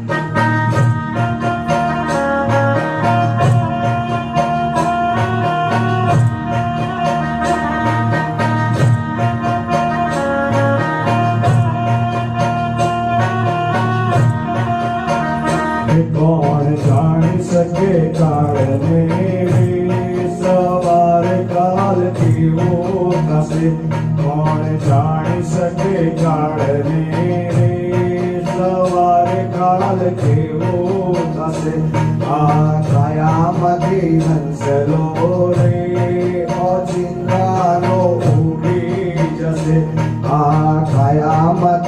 Good morning, darling, it's a good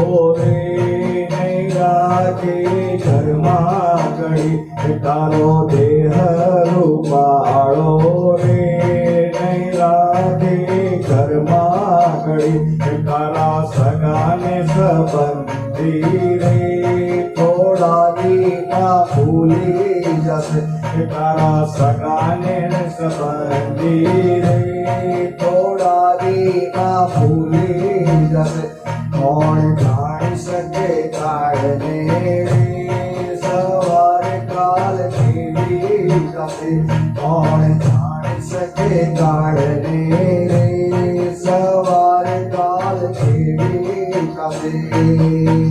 ગોરે નૈરાજે શર્મા ગણી તારો દેહ રૂપાળો રે નૈરાજે શર્મા ગણી તારા સગાને સંબંધી રે થોડા ગીતા ભૂલી જશે તારા સગાને સંબંધી રે થોડા ગીતા ભૂલી જશે. day.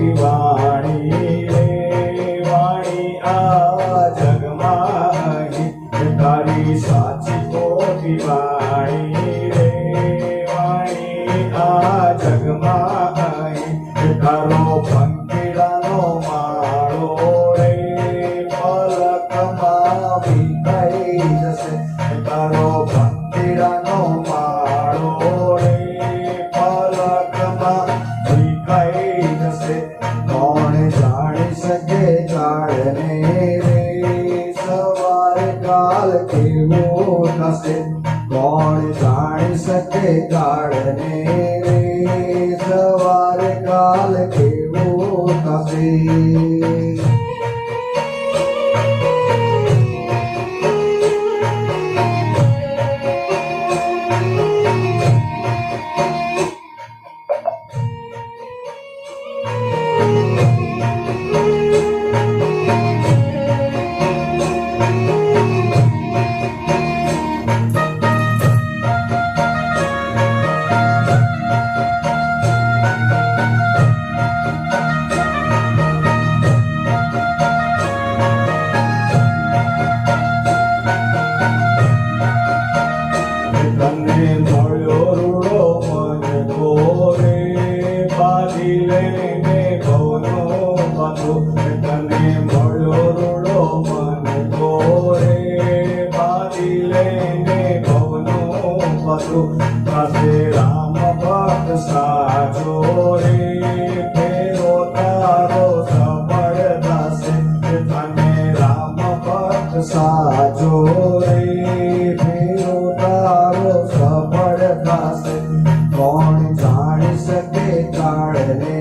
મોટી વાણી રે, વાણી આ જગમાં તારી સાચી મોટી વાણી રે, વાણી આ જગમાં તારો પાસે રામ ભક્ત સાચો રે. થશે કોણ જાણી શકે કાળને?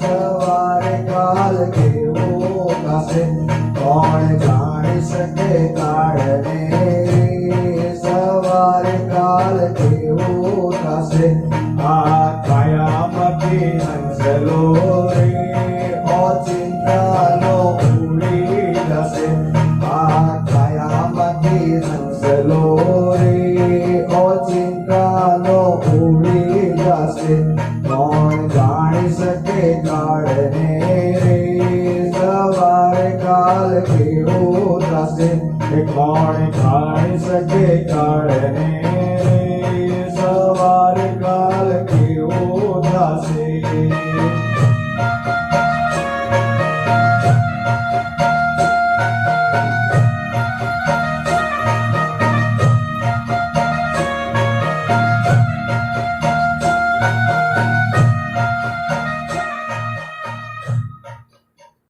સવારે કાલ કેવો કાશે? કોણ જાણી શકે કાળને? સવારે કાલ કેવો કાશે? આ કાયામતી હંસલો રે અચિંતાનો ઉડી જશે. આ કાયામતી હંસલો પીળો થશે એ કોણ ખાઈ શકે કાળને સવાર કાલ કેવો થશે?